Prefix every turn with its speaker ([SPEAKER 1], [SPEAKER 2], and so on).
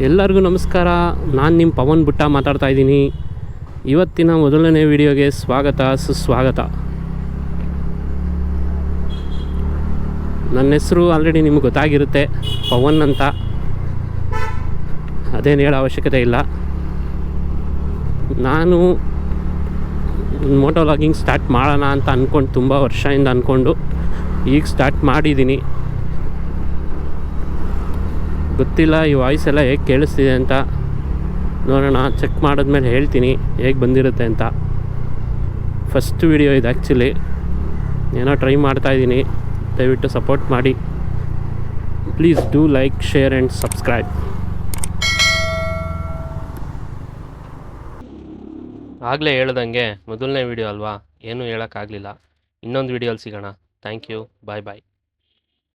[SPEAKER 1] ಎಲ್ಲರಿಗೂ ನಮಸ್ಕಾರ. ನಾನು ನಿಮ್ಮ ಪವನ್ ಬುಟ್ಟ ಮಾತಾಡ್ತಾ ಇದ್ದೀನಿ. ಇವತ್ತಿನ ಮೊದಲನೇ ವಿಡಿಯೋಗೆ ಸ್ವಾಗತ, ಸುಸ್ವಾಗತ. ನನ್ನ ಹೆಸರು ಆಲ್ರೆಡಿ ನಿಮ್ಗೆ ಗೊತ್ತಾಗಿರುತ್ತೆ, ಪವನ್ ಅಂತ. ಅದೇನು ಹೇಳೋ ಅವಶ್ಯಕತೆ ಇಲ್ಲ. ನಾನು ಮೋಟೋ ಲಾಗಿಂಗ್ ಸ್ಟಾರ್ಟ್ ಮಾಡೋಣ ಅಂತ ಅಂದ್ಕೊಂಡು ತುಂಬ ವರ್ಷದಿಂದ ಅಂದ್ಕೊಂಡು ಈಗ ಸ್ಟಾರ್ಟ್ ಮಾಡಿದ್ದೀನಿ. ಗೊತ್ತಿಲ್ಲ, ಈ ವಾಯ್ಸ್ ಎಲ್ಲ ಹೇಗೆ ಕೇಳಿಸ್ತಿದೆ ಅಂತ. ನೋಡೋಣ ಚೆಕ್ ಮಾಡಿದ್ಮೇಲೆ ಹೇಳ್ತೀನಿ, ಹೇಗೆ ಬಂದಿರುತ್ತೆ ಅಂತ. ಫಸ್ಟ್ ವಿಡಿಯೋ ಇದು ಆ್ಯಕ್ಚುಲಿ ಏನೋ ಟ್ರೈ ಮಾಡ್ತಾಯಿದ್ದೀನಿ ದಯವಿಟ್ಟು ಸಪೋರ್ಟ್ ಮಾಡಿ. Please do like share and subscribe ಆಗಲೇ ಹೇಳ್ದಂಗೆ ಮೊದಲನೇ ವಿಡಿಯೋ ಅಲ್ವಾ? ಏನೂ ಹೇಳೋಕ್ಕಾಗಲಿಲ್ಲ. ಇನ್ನೊಂದು ವಿಡಿಯೋಲಿ ಸಿಗೋಣ. Thank you bye bye